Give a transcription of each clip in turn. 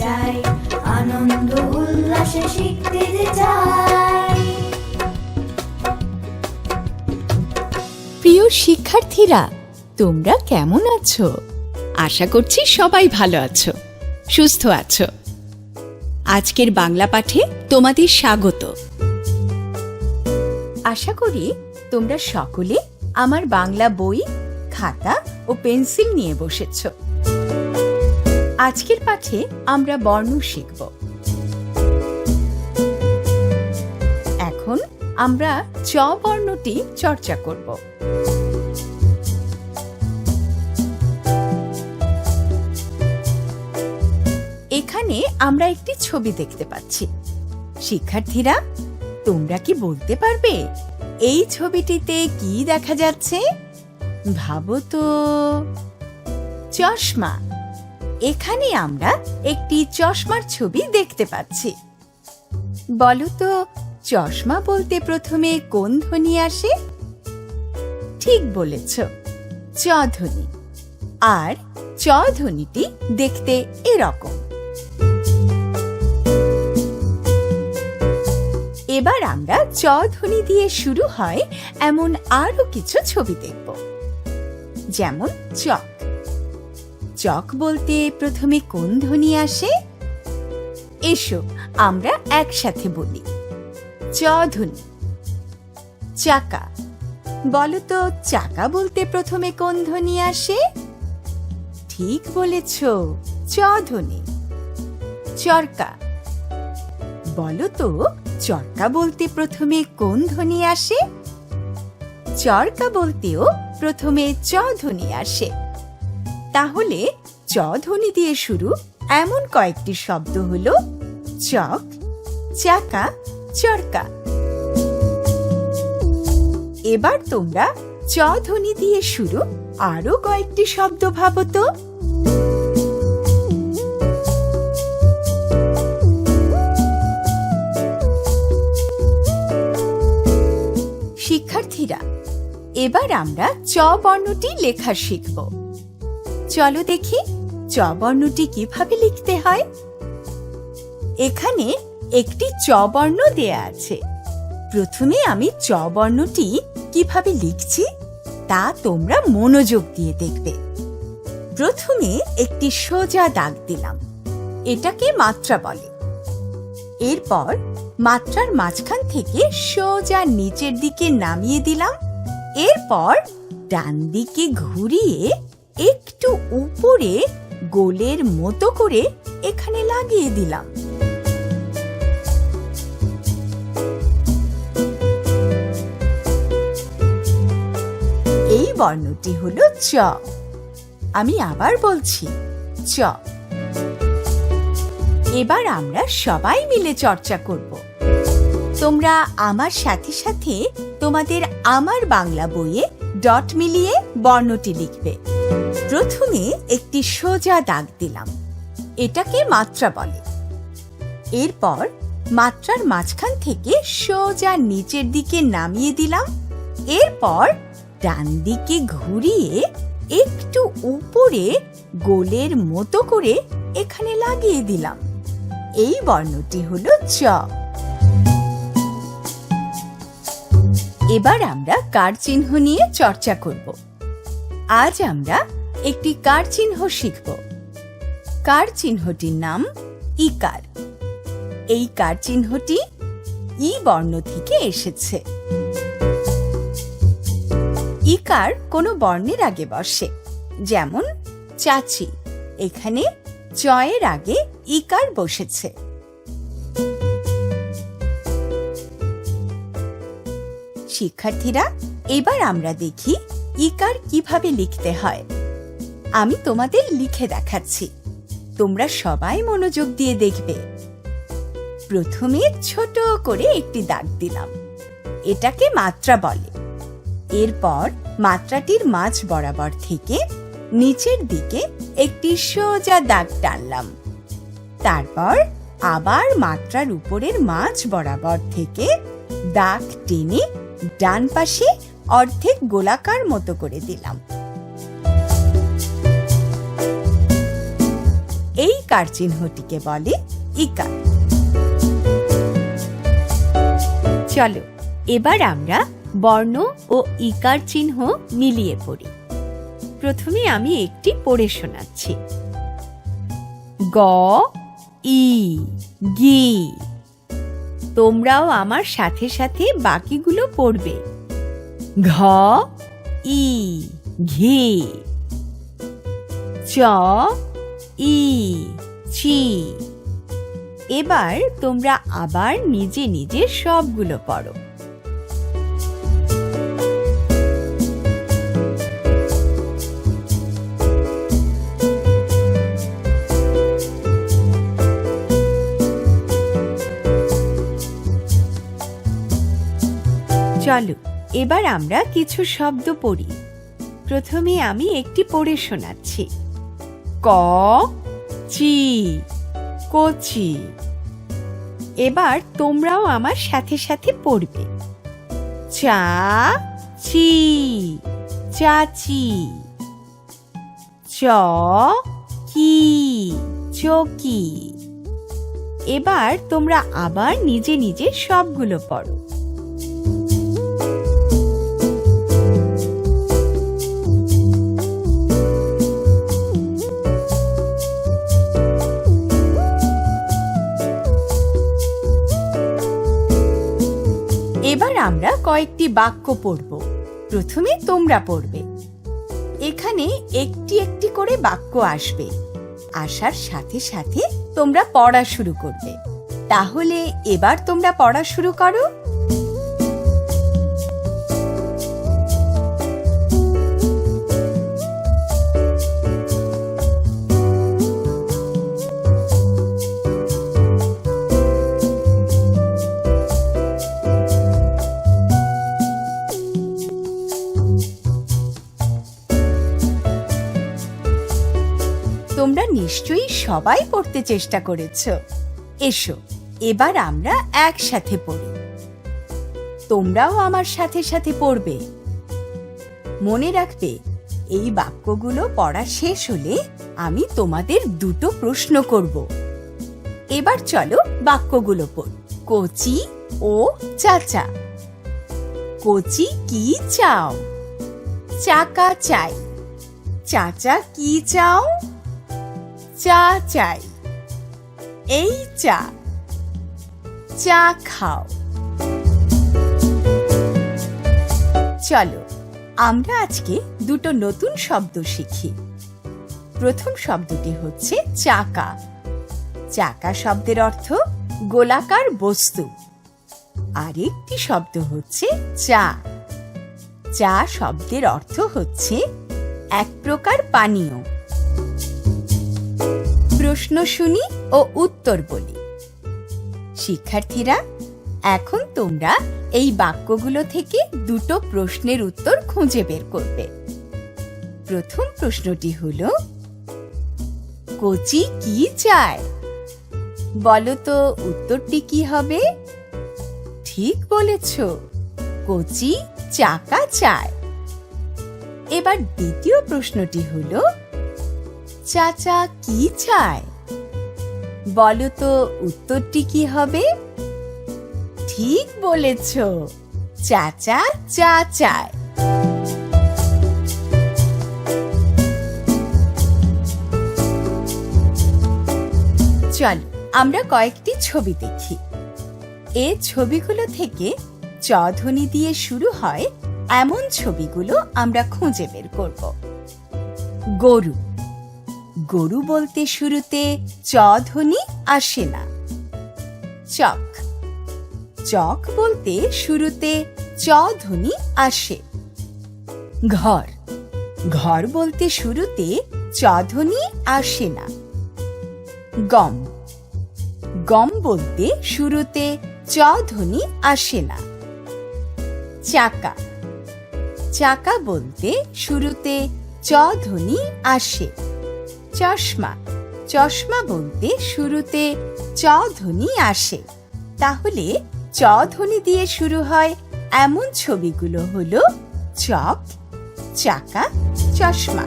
চাই আনন্দ উল্লাসে শিখতে চাই প্রিয় শিক্ষার্থীরা, তোমরা কেমন আছো? আশা করছি সবাই ভালো আছো, সুস্থ আছো। আজকের বাংলা পাঠে তোমাদের স্বাগত। আশা করি তোমরা সকলে আমার বাংলা বই, খাতা ও পেন্সিল নিয়ে বসেছ। আজকের পাঠে আমরা বর্ণ শিখব। এখন আমরা চ বর্ণটি চর্চা করব। এখানে আমরা একটি ছবি দেখতে পাচ্ছি। শিক্ষার্থীরা, তোমরা কি বলতে পারবে, এই ছবিটিতে কি দেখা যাচ্ছে? ভাবো তো। চশমা। এখানে আমরা একটি চশমার ছবি দেখতে পাচ্ছি। বলতো চশমা বলতে প্রথমে কোন ধ্বনি আসে? ঠিক বলেছ, চ ধ্বনি। আর চ ধ্বনিটি দেখতে এরকম। এবার আমরা চ ধ্বনি দিয়ে শুরু হয় এমন আরও কিছু ছবি দেখব। যেমন চক চক বলতে প্রথমে কোন ধ্বনি আসে? এসো, আমরা একসাথে বলি। চ ধ্বনি। চাকা। বলো তো, চাকা বলতে প্রথমে কোন ধ্বনি আসে? ঠিক বলেছ, চ ধ্বনি। চরকা। বলো তো, চরকা বলতে প্রথমে কোন ধ্বনি আসে? চরকা বলতেও প্রথমে চ ধ্বনি আসে। তাহলে চ ধ্বনি দিয়ে শুরু। এমন কয়েকটি শব্দ হলো চক, চাকা, চরকা। এবার তোমরা চ ধ্বনি দিয়ে শুরু। আরও কয়েকটি শব্দ ভাবো তো। শিক্ষার্থীরা, এবার আমরা চ বর্ণটি লেখা শিখব। চলো দেখি চ বর্ণটি কীভাবে লিখতে হয়। এখানে একটি চ বর্ণ দেয়া আছে। প্রথমে আমি চ বর্ণটি কীভাবে লিখছি তা তোমরা মনোযোগ দিয়ে দেখবে। প্রথমে একটি সোজা দাগ দিলাম, এটাকে মাত্রা বলে। এরপর মাত্রার মাঝখান থেকে সোজা নিচের দিকে নামিয়ে দিলাম। এরপর ডান দিকে ঘুরিয়ে একটু উপরে গোলের মতো করে এখানে লাগিয়ে দিলাম। এই বর্ণটি হলো চ। আমি আবার বলছি, চ। এবার আমরা সবাই মিলে চর্চা করব। তোমরা আমার সাথে সাথে তোমাদের আমার বাংলা বইয়ে ডট মিলিয়ে বর্ণটি লিখবে। প্রথমে একটি সোজা দাগ দিলাম। এটাকে মাত্রা বলে। এরপর মাত্রার মাঝখান থেকে সোজা নিচের দিকে নামিয়ে দিলাম। এরপর ডান দিকে ঘুরিয়ে একটু উপরে গোলের মতো করে এখানে লাগিয়ে দিলাম। এই বর্ণটি হলো চ। এবার আমরা কার চিহ্ন নিয়ে চর্চা করব? আজ আমরা একটি কার চিহ্ন শিখব। কার চিহ্নটির নাম ইকার। এই কার চিহ্নটি ই বর্ণ থেকে এসেছে। ইকার কোনো বর্ণের আগে বসে, যেমন চাচি, এখানে চয়ের আগে ইকার বসেছে। শিক্ষার্থীরা, এবার আমরা দেখি ইকার কীভাবে লিখতে হয়? আমি তোমাদের লিখে দেখাচ্ছি। তোমরা সবাই মনোযোগ দিয়ে দেখবে। প্রথমে ছোট করে একটি দাগ দিলাম। এটাকে মাত্রা বলে। এরপর মাত্রাটির মাঝ বরাবর থেকে নিচের দিকে একটি সোজা দাগ টানলাম। তারপর আবার মাত্রার উপরের মাঝ বরাবর থেকে দাগ টেনে ডান পাশে অর্ধেক গোলাকার মতো করে দিলাম। এই কার চিহ্নটিকে বলে ইকার। চলো, এবার আমরা বর্ণ ও ইকার চিহ্ন মিলিয়ে পড়ি। প্রথমে আমি একটি পড়ে শোনাচ্ছি। গ, ই, গি। তোমরাও আমার সাথে সাথে বাকিগুলো পড়বে। ঘ ই ঘি। চ ই চি এবার তোমরা আবার নিজে নিজে সবগুলো পড়ো। চলো এবার আমরা কিছু শব্দ পড়ি। প্রথমে আমি একটি পড়ে শোনাচ্ছি। ক, চি, কচি। এবার তোমরাও আমার সাথে সাথে পড়বে। চা, চি, চাচি। চ, কি, চকি। এবার তোমরা আবার নিজে নিজে সবগুলো পড়ো। কয়েকটি বাক্য পড়ব। প্রথমে তোমরা পড়বে। এখানে একটি একটি করে বাক্য আসবে। আসার সাথে সাথে তোমরা পড়া শুরু করবে। তাহলে এবার তোমরা পড়া শুরু করো। নিশ্চয়ই সবাই পড়তে চেষ্টা করেছ। এসো, এবার আমরা একসাথে পড়ি। তোমরাও আমার সাথে সাথে পড়বে। মনে রাখবে, এই বাক্যগুলো পড়া শেষ হলে আমি তোমাদের দুটো প্রশ্ন করব। এবার চলো বাক্যগুলো পড়। কচি ও চাচা। কচি কি চাও? চাকা চাই। চাচা কি চাও? চা চাই। এই চা। চা খাও। চলো, আমরা আজকে দুটো নতুন শব্দ শিখি। প্রথম শব্দটি হচ্ছে চাকা। চাকা শব্দের অর্থ গোলাকার বস্তু। আরেকটি শব্দ হচ্ছে চা। চা শব্দের অর্থ হচ্ছে এক প্রকার পানীয়। প্রশ্ন শুনি ও উত্তর বলি। শিক্ষার্থীরা, এখন তোমরা এই বাক্যগুলো থেকে দুটো প্রশ্নের উত্তর খুঁজে বের করবে। প্রথম প্রশ্নটি হল, কচি কি চায়? বলো তো উত্তরটি কি হবে? ঠিক বলেছ, কচি চাকা চায়। এবার দ্বিতীয় প্রশ্নটি হলো চাচা কি চায়? বলো তো উত্তরটি কি হবে? ঠিক বলেছ, চাচা চা চায়। চল, আমরা কয়েকটি ছবি দেখি। এ ছবিগুলো থেকে চ ধ্বনি দিয়ে শুরু হয়, এমন ছবিগুলো আমরা খুঁজে বের করব। গরু। গরু বলতে শুরুতে চ ধ্বনি আসে না। চক। চক বলতে শুরুতে চ ধ্বনি আসে। ঘর। ঘর বলতে শুরুতে চ ধ্বনি আসে না। গম। গম বলতে শুরুতে চ ধ্বনি আসে না। চাকা। চাকা বলতে শুরুতে চ ধ্বনি আসে। চশমা। চশমা বলতে শুরুতে চ ধ্বনি আসে। তাহলে চ ধ্বনি দিয়ে শুরু হয় এমন ছবিগুলো হলো চক চাকা, চশমা।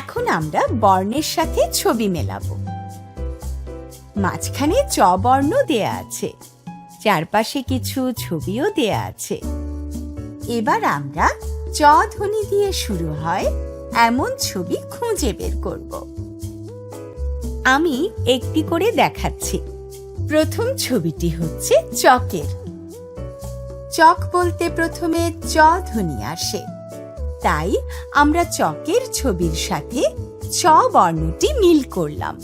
এখন আমরা বর্ণের সাথে ছবি মেলাবো। মাঝখানে চ বর্ণ দেয়া আছে, চারপাশে কিছু ছবিও দেয়া আছে। এবার আমরা চ ধ্বনি দিয়ে শুরু হয় এমন ছবি খুঁজে বের করব। আমি একটি করে দেখাচ্ছি। প্রথম ছবিটি হচ্ছে চকের। চক বলতে প্রথমে চ ধ্বনি আসে। তাই আমরা চকের ছবির সাথে চ বর্ণটি মিল করলাম।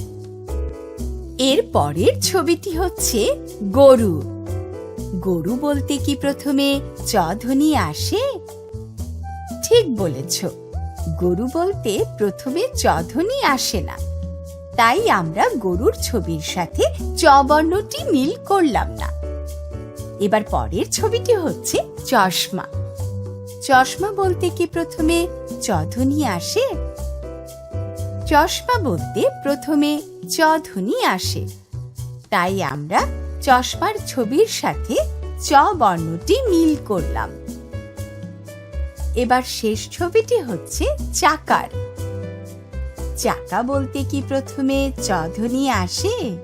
এর পরের ছবিটি হচ্ছে গরু। গরু বলতে কি প্রথমে চ ধ্বনি আসে? ঠিক বলেছ। গরু বলতে প্রথমে চ ধ্বনি আসে না। তাই আমরা গরুর ছবির সাথে চ বর্ণটি মিল করলাম না। এবার পরের ছবিটি হচ্ছে চশমা। চশমা বলতে কি প্রথমে চ ধ্বনি আসে? চশমা বলতে প্রথমে চ ধ্বনি আসে। তাই আমরা চশমার ছবির সাথে চ বর্ণটি মিল করলাম। এবার শেষ ছবিটি হচ্ছে চাকার। চাকা বলতে কি প্রথমে চ ধ্বনি আসে?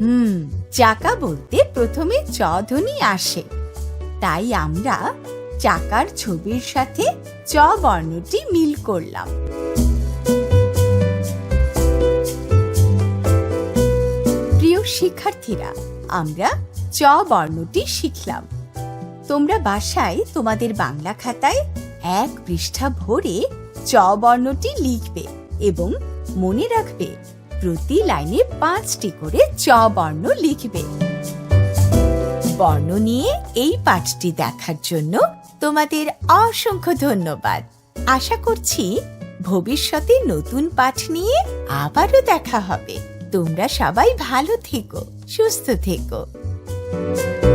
হুম, চাকা বলতে প্রথমে চ ধ্বনি আসে। তাই আমরা চাকার ছবির সাথে চ বর্ণটি মিল করলাম। প্রিয় শিক্ষার্থীরা, আমরা চ বর্ণটি শিখলাম। তোমরা বাসায় তোমাদের বাংলা খাতায় এক পৃষ্ঠা ভরে চ বর্ণটি লিখবে এবং মনে রাখবে, প্রতি লাইনে পাঁচটি করে চ বর্ণ লিখবে। বর্ণ নিয়ে এই পাঠটি দেখার জন্য তোমাদের অসংখ্য ধন্যবাদ। আশা করছি ভবিষ্যতে নতুন পাঠ নিয়ে আবারও দেখা হবে। তোমরা সবাই ভালো থেকো, সুস্থ থেকো। Música